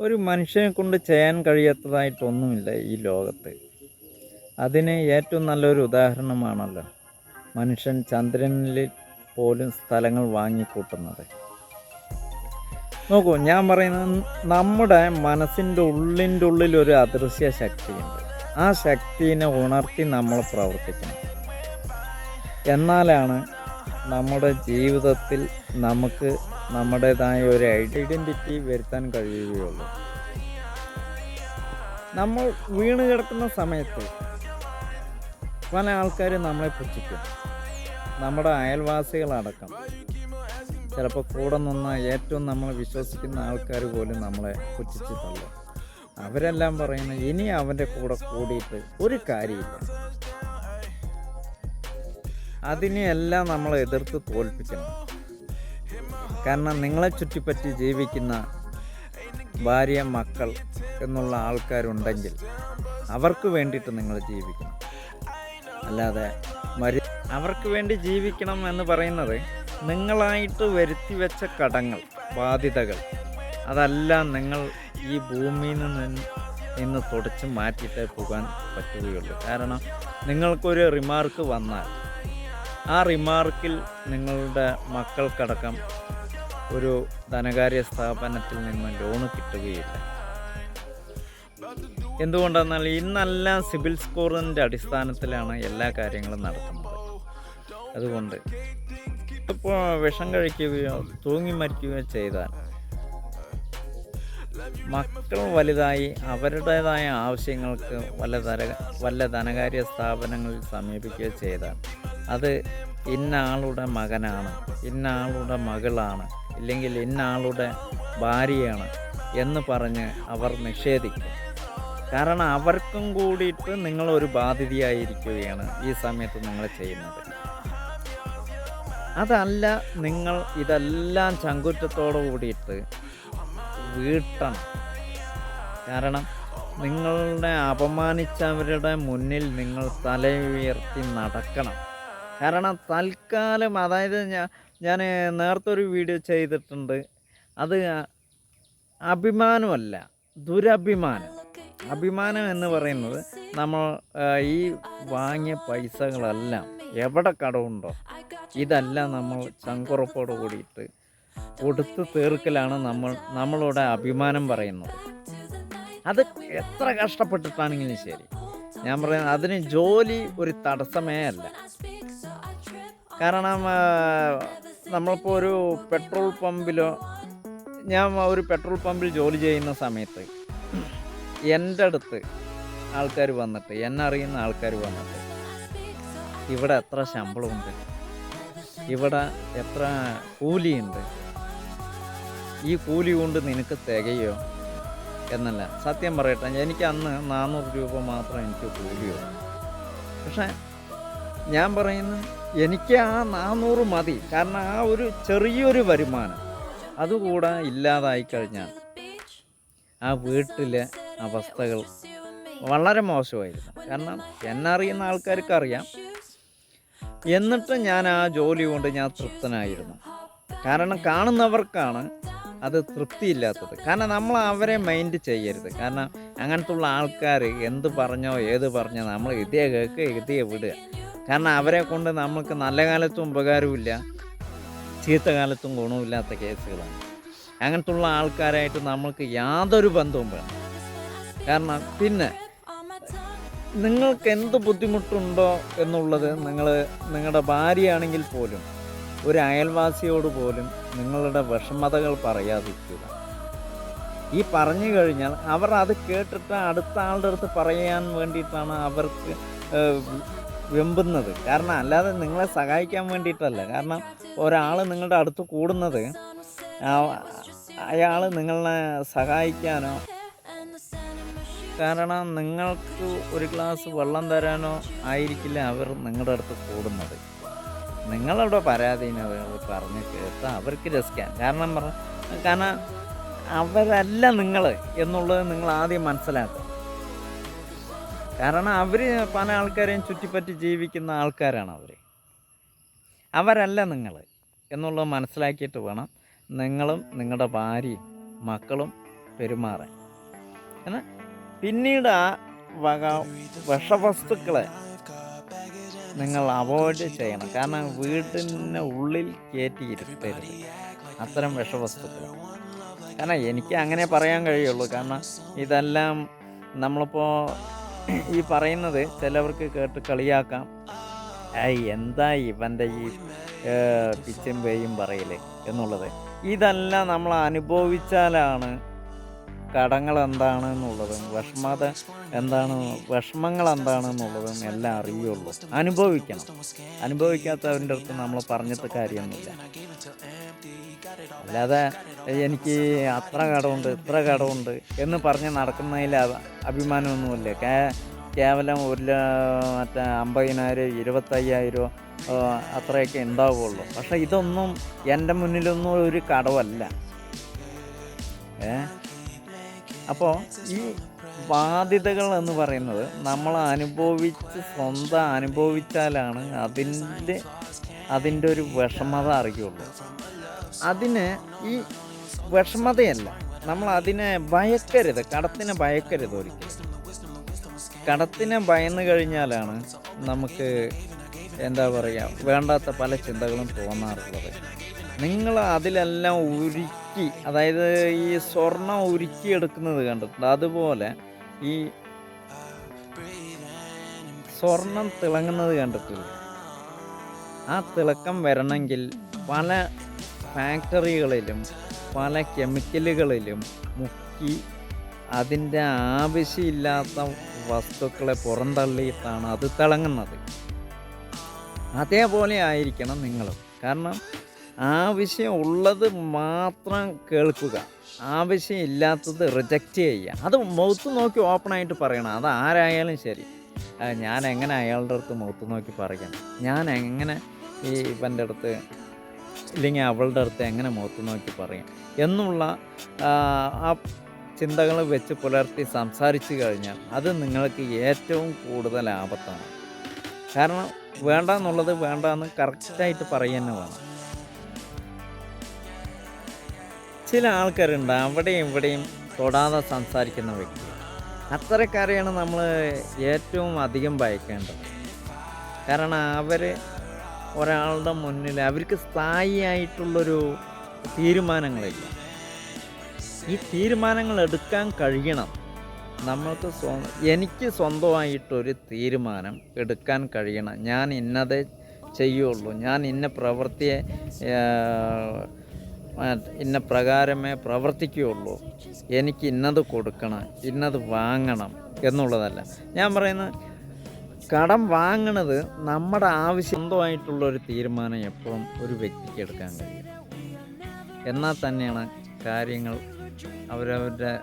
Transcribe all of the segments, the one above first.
ഒരു മനുഷ്യനെ കൊണ്ട് ചെയ്യാൻ കഴിയാത്തതായിട്ടൊന്നുമില്ല ഈ ലോകത്ത്. അതിന് ഏറ്റവും നല്ലൊരു ഉദാഹരണമാണല്ലോ മനുഷ്യൻ ചന്ദ്രനിൽ പോലും സ്ഥലങ്ങൾ വാങ്ങിക്കൂട്ടുന്നത്. നോക്കൂ ഞാൻ പറയുന്നത് നമ്മുടെ മനസ്സിന്റെ ഉള്ളിന്റെ ഉള്ളിൽ ഒരു അദൃശ്യ ശക്തിയുണ്ട്. ആ ശക്തിനെ ഉണർത്തി നമ്മൾ പ്രവർത്തിക്കണം. എന്നാലാണ് നമ്മുടെ ജീവിതത്തിൽ നമുക്ക് നമ്മുടേതായ ഒരു ഐഡന്റിറ്റി വരുത്താൻ കഴിയുകയുള്ളൂ. നമ്മൾ വീണ് കിടക്കുന്ന സമയത്ത് പല ആൾക്കാരും നമ്മളെ പുച്ഛിക്കും. നമ്മുടെ അയൽവാസികളടക്കം. ചിലപ്പോൾ കൂടെ നിന്ന ഏറ്റവും നമ്മൾ വിശ്വസിക്കുന്ന ആൾക്കാർ പോലും നമ്മളെ പുച്ഛിച്ച് അവരെല്ലാം പറയുന്നത് ഇനി അവന്റെ കൂടെ കൂടിയിട്ട് ഒരു കാര്യമില്ല. അതിനെയെല്ലാം നമ്മൾ എതിർത്ത് തോൽപ്പിക്കണം. കാരണം നിങ്ങളെ ചുറ്റിപ്പറ്റി ജീവിക്കുന്ന ഭാര്യ മക്കൾ എന്നുള്ള ആൾക്കാരുണ്ടെങ്കിൽ അവർക്ക് വേണ്ടിയിട്ട് നിങ്ങൾ ജീവിക്കണം. അല്ലാതെ മരി അവർക്ക് വേണ്ടി ജീവിക്കണം എന്ന് പറയുന്നത് നിങ്ങളായിട്ട് വരുത്തി വെച്ച കടങ്ങൾ ബാധ്യതകൾ. അതെല്ലാം നിങ്ങൾ ഈ ഭൂമിയിൽ നിന്ന് നിന്ന് തുടച്ച് മാറ്റിയിട്ടേ പോകാൻ പറ്റുകയുള്ളൂ. കാരണം നിങ്ങൾക്കൊരു റിമാർക്ക് വന്നാൽ ആ റിമാർക്കിൽ നിങ്ങളുടെ മക്കൾക്കടക്കം ഒരു ധനകാര്യ സ്ഥാപനത്തിൽ നിന്ന് ലോൺ കിട്ടുകയില്ല. എന്തുകൊണ്ടെന്നാൽ ഇന്നെല്ലാം സിബിൽ സ്കോറിന്റെ അടിസ്ഥാനത്തിലാണ് എല്ലാ കാര്യങ്ങളും നടത്തുന്നത്. അതുകൊണ്ട് ഇപ്പോൾ വിഷം കഴിക്കുകയോ തൂങ്ങി മരിക്കുകയോ ചെയ്താൽ മക്കൾ വലുതായി അവരുടേതായ ആവശ്യങ്ങൾക്ക് വല്ല ധന വല്ല ധനകാര്യ സ്ഥാപനങ്ങളിൽ സമീപിക്കുകയോ ചെയ്താൽ അത് ഇന്ന ആളുടെ മകനാണ് ഇന്നാളുടെ മകളാണ് ഇല്ലെങ്കിൽ ഇന്നാളുടെ ഭാര്യയാണ് എന്ന് പറഞ്ഞ് അവർ നിഷേധിക്കും. കാരണം അവർക്കും കൂടിയിട്ട് നിങ്ങളൊരു ബാധിതയായിരിക്കുകയാണ് ഈ സമയത്ത് നിങ്ങൾ ചെയ്യുന്നത്. അതല്ല നിങ്ങൾ ഇതെല്ലാം ചങ്കുറ്റത്തോടു കൂടിയിട്ട് വീട്ടണം. കാരണം നിങ്ങളുടെ അപമാനിച്ചവരുടെ മുന്നിൽ നിങ്ങൾ തല ഉയർത്തി നടക്കണം. കാരണം തൽക്കാലം അതായത് ഞാൻ ഞാൻ നേരത്തെ ഒരു വീഡിയോ ചെയ്തിട്ടുണ്ട്. അത് അഭിമാനമല്ല ദുരഭിമാനം. അഭിമാനം എന്ന് പറയുന്നത് നമ്മൾ ഈ വാങ്ങിയ പൈസകളെല്ലാം എവിടെ കടമുണ്ടോ ഇതെല്ലാം നമ്മൾ ചങ്കുറപ്പോട് കൂടിയിട്ട് കൊടുത്തു തീർക്കലാണ് നമ്മൾ നമ്മളുടെ അഭിമാനം പറയുന്നത്. അത് എത്ര കഷ്ടപ്പെട്ടിട്ടാണെങ്കിലും ശരി. ഞാൻ പറയുന്നത് അതിന് ജോലി ഒരു തടസ്സമേ അല്ല. കാരണം നമ്മളിപ്പോൾ ഒരു പെട്രോൾ പമ്പിലോ ഞാൻ ഒരു പെട്രോൾ പമ്പിൽ ജോലി ചെയ്യുന്ന സമയത്ത് എന്റെ അടുത്ത് ആൾക്കാർ വന്നിട്ട് എന്നെ അറിയുന്ന ആൾക്കാർ വന്നിട്ട് ഇവിടെ എത്ര ശമ്പളമുണ്ട്? ഇവിടെ എത്ര കൂലിയുണ്ട്? ഈ കൂലി കൊണ്ട് നിനക്ക് തികയോ? എന്നല്ല സത്യം പറയട്ടെ എനിക്ക് അന്ന് നാനൂറ് രൂപ മാത്രം എനിക്ക് കൂലിയോ പക്ഷേ ഞാൻ പറയുന്നു എനിക്ക് ആ നാനൂറ് മതി. കാരണം ആ ഒരു ചെറിയൊരു വരുമാനം. അതുകൂടെ ഇല്ലാതായി കഴിഞ്ഞാൽ ആ വീട്ടിലെ അവസ്ഥകൾ വളരെ മോശമായിരുന്നു കാരണം എന്നറിയുന്ന ആൾക്കാർക്ക് അറിയാം എന്നിട്ട് ഞാൻ ആ ജോലി കൊണ്ട് ഞാൻ തൃപ്തനായിരുന്നു. കാരണം കാണുന്നവർക്കാണ് അത് തൃപ്തിയില്ലാത്തത്. കാരണം നമ്മൾ അവരെ മൈൻഡ് ചെയ്യരുത്. കാരണം അങ്ങനത്തുള്ള ആൾക്കാർ എന്ത് പറഞ്ഞോ ഏത് പറഞ്ഞോ നമ്മൾ ഇതേ കേൾക്കുക ഇതേ വിടുക. കാരണം അവരെ കൊണ്ട് നമുക്ക് നല്ല കാലത്തും ഉപകാരമില്ല ചീത്ത കാലത്തും ഗുണമില്ലാത്ത കേസുകളാണ്. അങ്ങനത്തുള്ള ആൾക്കാരായിട്ട് നമ്മൾക്ക് യാതൊരു ബന്ധവും വേണം കാരണം പിന്നെ നിങ്ങൾക്ക് എന്ത് ബുദ്ധിമുട്ടുണ്ടോ എന്നുള്ളത് നിങ്ങൾ നിങ്ങളുടെ ഭാര്യയാണെങ്കിൽ പോലും ഒരു അയൽവാസിയോട് പോലും നിങ്ങളുടെ വിഷമതകൾ പറയാതിരിക്കുക. ഈ പറഞ്ഞു കഴിഞ്ഞാൽ അവർ അത് കേട്ടിട്ട് അടുത്ത ആളുടെ അടുത്ത് പറയാൻ വേണ്ടിയിട്ടാണ് അവർക്ക് വെമ്പുന്നത്. കാരണം അല്ലാതെ നിങ്ങളെ സഹായിക്കാൻ വേണ്ടിയിട്ടല്ല. കാരണം ഒരാൾ നിങ്ങളുടെ അടുത്ത് കൂടുന്നത് അയാൾ നിങ്ങളെ സഹായിക്കാനോ കാരണം നിങ്ങൾക്ക് ഒരു ഗ്ലാസ് വെള്ളം തരാനോ ആയിരിക്കില്ല അവർ നിങ്ങളുടെ അടുത്ത് കൂടുന്നത്. നിങ്ങളുടെ പരാതിനെ പറഞ്ഞ് കേട്ട് അവർക്ക് രസിക്കാൻ കാരണം കാരണം അവരല്ല നിങ്ങൾ എന്നുള്ളത് നിങ്ങൾ ആദ്യം മനസ്സിലാക്കുക കാരണം അവർ പല ആൾക്കാരെയും ചുറ്റിപ്പറ്റി ജീവിക്കുന്ന ആൾക്കാരാണ് അവർ അവരല്ല നിങ്ങൾ എന്നുള്ളത് മനസ്സിലാക്കിയിട്ട് വേണം നിങ്ങളും നിങ്ങളുടെ ഭാര്യയും മക്കളും പെരുമാറാൻ. എന്നാൽ പിന്നീട് ആ വക വിഷവസ്തുക്കളെ നിങ്ങൾ അവോയ്ഡ് ചെയ്യണം. കാരണം വീട്ടിന്റെ ഉള്ളിൽ കയറ്റിയിരുത്തരുത്. അത്തരം വിഷവസ്തുക്കൾ. കാരണം എനിക്ക് അങ്ങനെ പറയാൻ കഴിയുള്ളൂ. കാരണം ഇതെല്ലാം നമ്മളിപ്പോൾ ഈ പറയുന്നത് ചിലവർക്ക് കേട്ട് കളിയാക്കാം. ഐ എന്താ ഇവന്റെ ഈ പിച്ചും പേയും പറയൽ എന്നുള്ളത്. ഇതെല്ലാം നമ്മൾ അനുഭവിച്ചാലാണ് കടങ്ങൾ എന്താണെന്നുള്ളതും വിഷമത എന്താണ് വിഷമങ്ങൾ എന്താണെന്നുള്ളതും എല്ലാം അറിയുള്ളൂ. അനുഭവിക്കണം. അനുഭവിക്കാത്തവന്റെ അടുത്ത് നമ്മൾ പറഞ്ഞിട്ട് കാര്യമൊന്നുമില്ല. അല്ലാതെ എനിക്ക് അത്ര കടമുണ്ട് ഇത്ര കടമുണ്ട് എന്ന് പറഞ്ഞ് നടക്കുന്നതിൽ അഭിമാനമൊന്നുമില്ല. കേ കേവലം ഒരു മറ്റേ അമ്പതിനായിരം ഇരുപത്തയ്യായിരം അത്രയൊക്കെ ഉണ്ടാവുള്ളൂ. പക്ഷേ ഇതൊന്നും എന്റെ മുന്നിലൊന്നും ഒരു കടവല്ല. ഏ? അപ്പോൾ ഈ ബാധ്യതകൾ എന്ന് പറയുന്നത് നമ്മൾ അനുഭവിച്ച് സ്വന്തം അനുഭവിച്ചാലാണ് അതിന്റെ അതിന്റെ ഒരു വിഷമത അറിയുള്ളൂ. അതിന് ഈ വിഷമതയല്ല നമ്മൾ അതിനെ ഭയക്കരുത് കടത്തിനെ ഭയക്കരുത് ഒരിക്കലും. കടത്തിനെ ഭയന്നു കഴിഞ്ഞാലാണ് നമുക്ക് എന്താ പറയുക വേണ്ടാത്ത പല ചിന്തകളും തോന്നാറുള്ളത്. നിങ്ങൾ അതിലെല്ലാം ഉരുക്കി അതായത് ഈ സ്വർണം ഉരുക്കി എടുക്കുന്നത് കണ്ടിട്ടുണ്ട്. അതുപോലെ ഈ സ്വർണം തിളങ്ങുന്നത് കണ്ടിട്ടില്ല? ആ തിളക്കം വരണമെങ്കിൽ പല ഫാക്ടറികളിലും പല കെമിക്കലുകളിലും മുക്കി അതിന്റെ ആവശ്യമില്ലാത്ത വസ്തുക്കളെ പുറന്തള്ളിയിട്ടാണ് അത് തിളങ്ങുന്നത്. അതേപോലെ ആയിരിക്കണം നിങ്ങളും. കാരണം ആവശ്യം ഉള്ളത് മാത്രം കേൾക്കുക. ആവശ്യമില്ലാത്തത് റിജക്റ്റ് ചെയ്യുക. അത് മൗത്ത് നോക്കി ഓപ്പണായിട്ട് പറയണം. അത് ആരായാലും ശരി. ഞാൻ എങ്ങനെ അയാളുടെ അടുത്ത് മൗത്ത് നോക്കി പറയണം? ഞാൻ എങ്ങനെ ഈ ഇവന്റെ അടുത്ത് ഇല്ലെങ്കിൽ അവളുടെ അടുത്ത് എങ്ങനെ മൗത്ത് നോക്കി പറയാം എന്നുള്ള ആ, ചിന്തകൾ വെച്ച് പുലർത്തി സംസാരിച്ചു കഴിഞ്ഞാൽ അത് നിങ്ങൾക്ക് ഏറ്റവും കൂടുതൽ ആപത്താണ്. കാരണം വേണ്ട എന്നുള്ളത് വേണ്ട എന്ന് കറക്റ്റായിട്ട് പറയുക തന്നെ വേണം ചില ആൾക്കാരുണ്ട്. അവിടെയും ഇവിടെയും തൊടാതെ സംസാരിക്കുന്ന വ്യക്തി. അത്തരക്കാരെയാണ് നമ്മൾ ഏറ്റവും അധികം ഭയക്കേണ്ടത്. കാരണം അവർ ഒരാളുടെ മുന്നിൽ അവർക്ക് സ്ഥായിയായിട്ടുള്ളൊരു തീരുമാനങ്ങളില്ല. ഈ തീരുമാനങ്ങൾ എടുക്കാൻ കഴിയണം. നമ്മൾക്ക് സ്വ എനിക്ക് സ്വന്തമായിട്ടൊരു തീരുമാനം എടുക്കാൻ കഴിയണം. ഞാൻ ഇന്നതേ ചെയ്യുള്ളൂ. ഞാൻ ഇന്ന പ്രവൃത്തിയെ ഇന്ന പ്രകാരമേ പ്രവർത്തിക്കുകയുള്ളൂ. എനിക്ക് ഇന്നത് കൊടുക്കണം ഇന്നത് വാങ്ങണം എന്നുള്ളതല്ല. ഞാൻ പറയുന്നത് കടം വാങ്ങണത് നമ്മുടെ ആവശ്യം ഒരു തീരുമാനം എപ്പോഴും ഒരു വ്യക്തിക്ക് എടുക്കാൻ കഴിയും. എന്നാൽ തന്നെയാണ് കാര്യങ്ങൾ അവരവരുടെ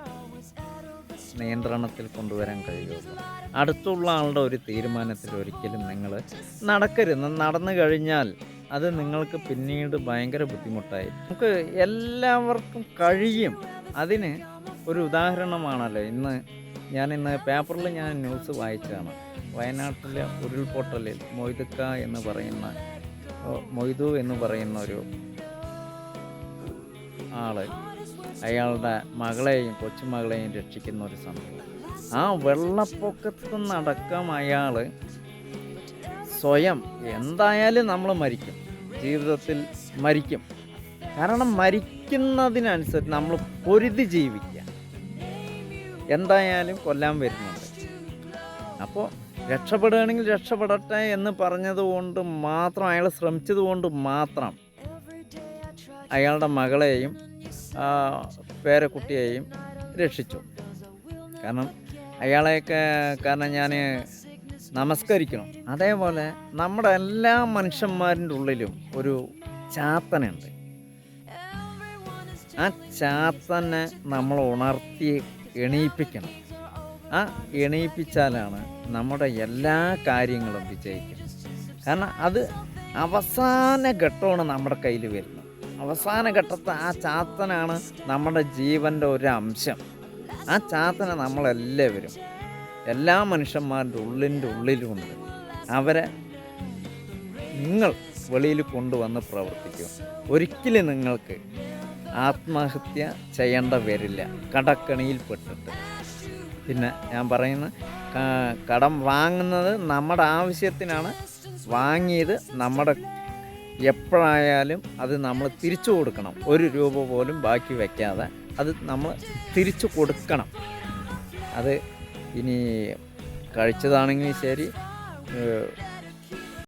നിയന്ത്രണത്തിൽ കൊണ്ടുവരാൻ കഴിയുള്ളൂ. അടുത്തുള്ള ആളുടെ ഒരു തീരുമാനത്തിൽ ഒരിക്കലും നിങ്ങൾ നടക്കരുത്. നടന്നു കഴിഞ്ഞാൽ അത് നിങ്ങൾക്ക് പിന്നീട് ഭയങ്കര ബുദ്ധിമുട്ടായി. നമുക്ക് എല്ലാവർക്കും കഴിയും. അതിന് ഒരു ഉദാഹരണമാണല്ലോ. ഇന്ന് ഞാൻ ഇന്ന് പേപ്പറിൽ ഞാൻ ന്യൂസ് വായിച്ചതാണ്. വയനാട്ടിലെ ഉരുൾപൊട്ടലിൽ മൊയ്തുക്ക എന്ന് പറയുന്ന മൊയ്തു എന്ന് പറയുന്ന ഒരു ആൾ അയാളുടെ മകളെയും കൊച്ചുമകളെയും രക്ഷിക്കുന്ന ഒരു സംഭവം. ആ വെള്ളപ്പൊക്കത്തിൽ നിന്നടക്കം അയാൾ സ്വയം എന്തായാലും നമ്മൾ മരിക്കും. ജീവിതത്തിൽ മരിക്കും. കാരണം മരിക്കുന്നതിനനുസരിച്ച് നമ്മൾ പൊരുതി ജീവിക്കുക. എന്തായാലും കൊല്ലാൻ വരുന്നുണ്ട്. അപ്പോൾ രക്ഷപ്പെടുകയാണെങ്കിൽ രക്ഷപ്പെടട്ടെ എന്ന് പറഞ്ഞതുകൊണ്ട് മാത്രം അയാൾ ശ്രമിച്ചത് കൊണ്ട് മാത്രം അയാളുടെ മകളെയും പേരക്കുട്ടിയെയും രക്ഷിച്ചു. കാരണം അയാളെയൊക്കെ കാരണം ഞാൻ നമസ്കരിക്കണം അതേപോലെ നമ്മുടെ എല്ലാ മനുഷ്യന്മാരിന്റെ ഉള്ളിലും ഒരു ചാത്തനുണ്ട്. ആ ചാത്തനെ നമ്മൾ ഉണർത്തി എണീപ്പിക്കണം. ആ എണീപ്പിച്ചാലാണ് നമ്മുടെ എല്ലാ കാര്യങ്ങളും വിജയിക്കുന്നത്. കാരണം അത് അവസാന ഘട്ടമാണ് നമ്മുടെ കയ്യിൽ വരുന്നത്. അവസാന ഘട്ടത്തെ ആ ചാത്തനാണ് നമ്മുടെ ജീവന്റെ ഒരു അംശം. ആ ചാത്തനെ നമ്മളെല്ലാവരും എല്ലാ മനുഷ്യന്മാരുടെ ഉള്ളിന്റെ ഉള്ളിലുമുണ്ട് അവരെ നിങ്ങൾ വെളിയിൽ കൊണ്ടുവന്ന് പ്രവർത്തിക്കും. ഒരിക്കലും നിങ്ങൾക്ക് ആത്മഹത്യ ചെയ്യേണ്ട വരില്ല കടക്കണിയിൽ പെട്ടിട്ട്. പിന്നെ ഞാൻ പറയുന്ന കടം വാങ്ങുന്നത് നമ്മുടെ ആവശ്യത്തിനാണ്. വാങ്ങിയത് നമ്മുടെ എപ്പോഴായാലും അത് നമ്മൾ തിരിച്ചു കൊടുക്കണം. ഒരു രൂപ പോലും ബാക്കി വയ്ക്കാതെ അത് നമ്മൾ തിരിച്ചു കൊടുക്കണം. അത് ഇനി കഴിച്ചതാണെങ്കിൽ ശരി.